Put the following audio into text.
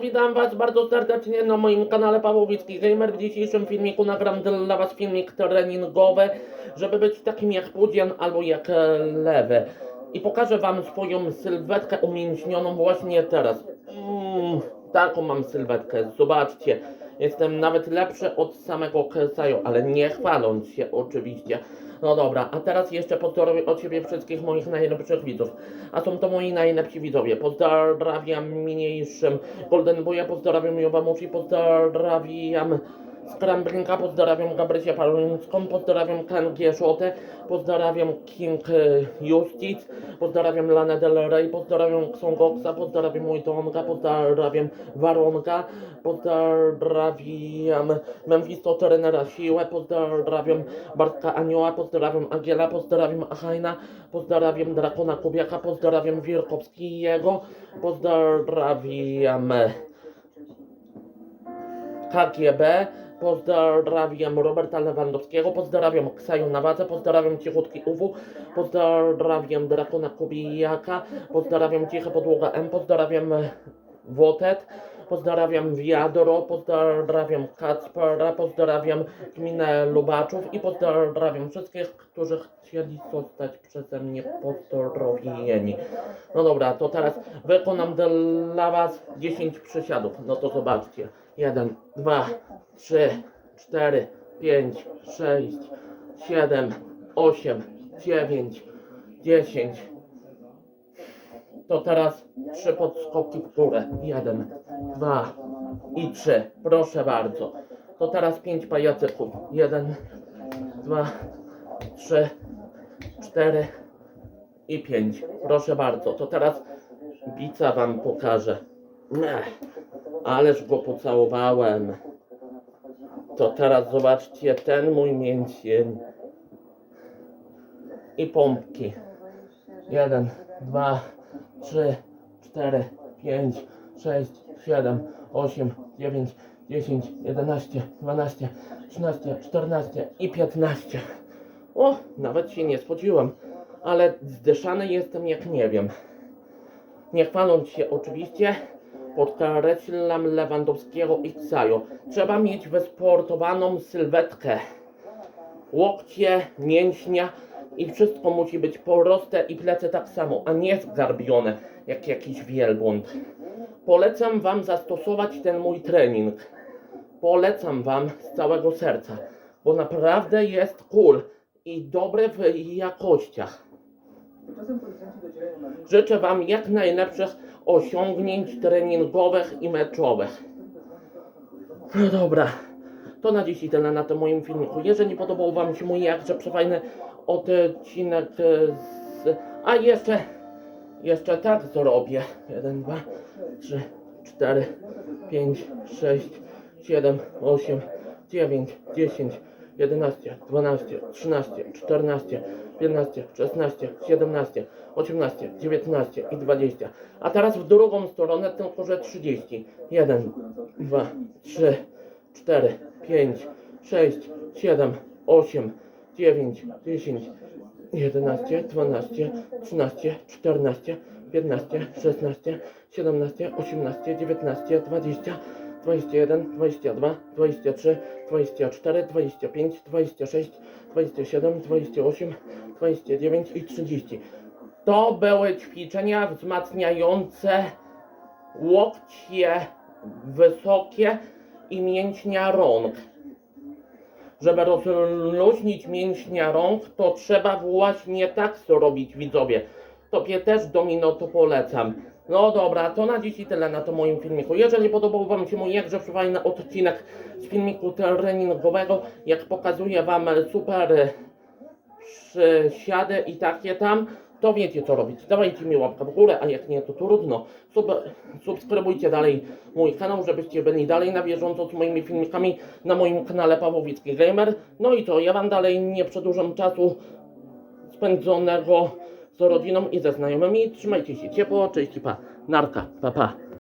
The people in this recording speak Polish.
Witam Was bardzo serdecznie na moim kanale Pawłowicki Gamer. W dzisiejszym filmiku nagram dla Was filmik treningowy, żeby być takim jak Pudzian albo jak Lewy. I pokażę Wam swoją sylwetkę umięśnioną właśnie teraz. Mm, taką mam sylwetkę, zobaczcie. Jestem nawet lepszy od samego Kesajo, ale nie chwaląc się oczywiście. No dobra, a teraz jeszcze pozdrowię od Ciebie wszystkich moich najlepszych widzów. A są to moi najlepsi widzowie. Pozdrawiam niniejszym Golden Boya, pozdrawiam Jowamushi, pozdrawiam Scramblinga, pozdrawiam Gabrysię Paluńską, pozdrawiam Ken Gieszotę, pozdrawiam King e, Justice, pozdrawiam Lana Del Rey, pozdrawiam Xongoxa, pozdrawiam Ujtonga, pozdrawiam Waronga, pozdrawiam Memphisto Trenera Siłę, pozdrawiam Bartka Anioła, pozdrawiam Agiela, pozdrawiam Achaina, pozdrawiam Drakona Kubiaka, pozdrawiam Wirkowskiego, pozdrawiam KGB, pozdrawiam Roberta Lewandowskiego, pozdrawiam Ksajo Nawadze, pozdrawiam Cichutki Uwu, pozdrawiam Drakona Kubijaka, pozdrawiam Cicha Podłoga M, pozdrawiam Wotet, pozdrawiam Wiadro, pozdrawiam Kacpera, pozdrawiam Gminę Lubaczów i pozdrawiam wszystkich, którzy chcieli zostać przeze mnie pozdrowieni. No dobra, to teraz wykonam dla Was 10 przysiadów. No to zobaczcie. 1, 2, 3, 4, 5, 6, 7, 8, 9, 10. To teraz trzy podskoki w górę. 1, 2 i 3. Proszę bardzo. To teraz pięć pajacyków. 1, 2, 3, 4 i 5. Proszę bardzo. To teraz bica wam pokażę. Ech, ależ go pocałowałem. To teraz zobaczcie ten mój mięsień. I pompki. Jeden, dwa, trzy, cztery, pięć, sześć, siedem, osiem, dziewięć, dziesięć, jedenaście, dwanaście, trzynaście, czternaście i piętnaście. O, nawet się nie spodziewam, ale zdyszany jestem jak nie wiem. Nie chwaląc się oczywiście, podkreślam Lewandowskiego i Ksajo. Trzeba mieć wysportowaną sylwetkę. Łokcie, mięśnia i wszystko musi być proste i plecy tak samo, a nie zgarbione jak jakiś wielbłąd. Polecam Wam zastosować ten mój trening. Polecam Wam z całego serca, bo naprawdę jest cool i dobry w jakościach. Życzę Wam jak najlepszych osiągnięć treningowych i meczowych. No dobra, to na dziś tyle na tym moim filmiku. Jeżeli podobał Wam się mój jakże przefajny odcinek e, z... A jeszcze, jeszcze tak zrobię. 1, 2, 3, 4, 5, 6, 7, 8, 9, 10, 11, 12, 13, 14, 15, 16, 17, 18, 19 i 20. A teraz w drugą stronę tylko że 30. 1, 2, 3, 4, 5, 6, 7, 8, 9, 10, 11, 12, 13, 14, 15, 16, 17, 18, 19, 20, 21, 22, 23, 24, 25, 26, 27, 28, 29 i 30. To były ćwiczenia wzmacniające łokcie wysokie i mięśnia rąk. Żeby rozluźnić mięśnia rąk, to trzeba właśnie tak zrobić, widzowie. Tobie też, Domino, to polecam. No dobra, to na dziś i tyle na tym moim filmiku. Jeżeli podobał Wam się mój jakże fajny odcinek z filmiku treningowego, jak pokazuję Wam super przysiady i takie tam, to wiecie co robić. Dawajcie mi łapkę w górę, a jak nie, to trudno. Sub, subskrybujcie dalej mój kanał, żebyście byli dalej na bieżąco z moimi filmikami na moim kanale Pawłowicki Gamer. No i to, ja Wam dalej nie przedłużam czasu spędzonego z rodziną i ze znajomymi. Trzymajcie się ciepło, cześć pa. Narka, pa pa.